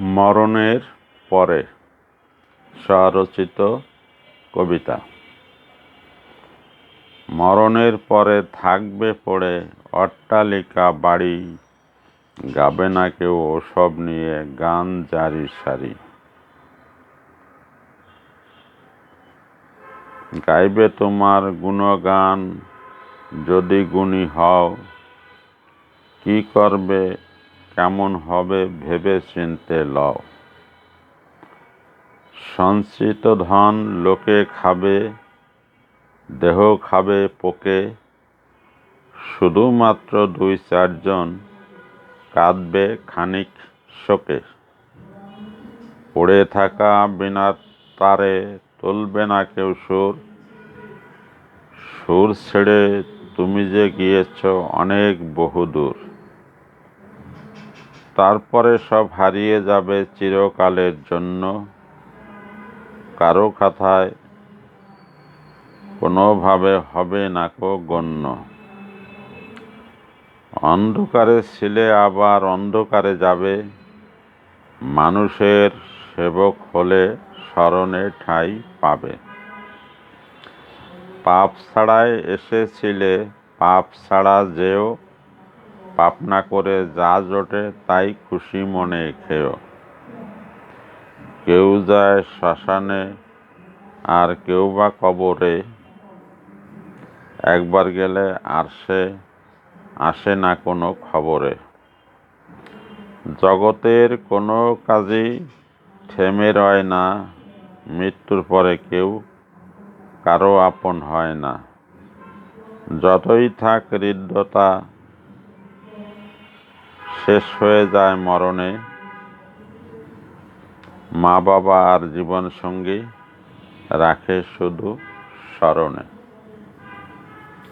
মরণের পরে স্বরচিত কবিতা। মরণের পরে থাকবে পড়ে অট্টালিকা বাড়ি, গাবে না কেউ ওসব নিয়ে গান জারি সারি। গাইবে তোমার গুণগান, যদি গুণী হও, কি করবে কেমন হবে ভেবে চিনতে লও। সঞ্চিত ধন লোকে খাবে, দেহ খাবে পোকে, শুধুমাত্র দুই চারজন কাঁদবে খানিক শোকে। পড়ে থাকা বিনা তারে তুলবে না কেউ সুর। সুর ছেড়ে তুমি যে গিয়েছ অনেক বহুদূর। তারপরে সব হারিয়ে যাবে চিরকালের জন্য। কারও কথায় কোনোভাবে হবে না কো গণ্য। অন্ধকারে ছিলে আবার অন্ধকারে যাবে। মানুষের সেবক হলে স্মরণে ঠাঁই পাবে। পাপ ছাড়ায় এসেছিলে, পাপ ছাড়া যেও পাপ না করে যা জোটে, তাই খুশি মনে খেও। কেউ যায় শ্মশানে, আর কেউ বা কবরে। একবার গেলে আর সে আসে না কোনো খবরে। জগতের কোনো কাজই থেমে রয় না, মৃত্যুর পরে কেউ কারও আপন হয় না। যতই থাক হৃদ্যতা শেষ হয়ে যায় মরণে। মা বাবা আর জীবনসঙ্গী রাখে শুধু স্মরণে।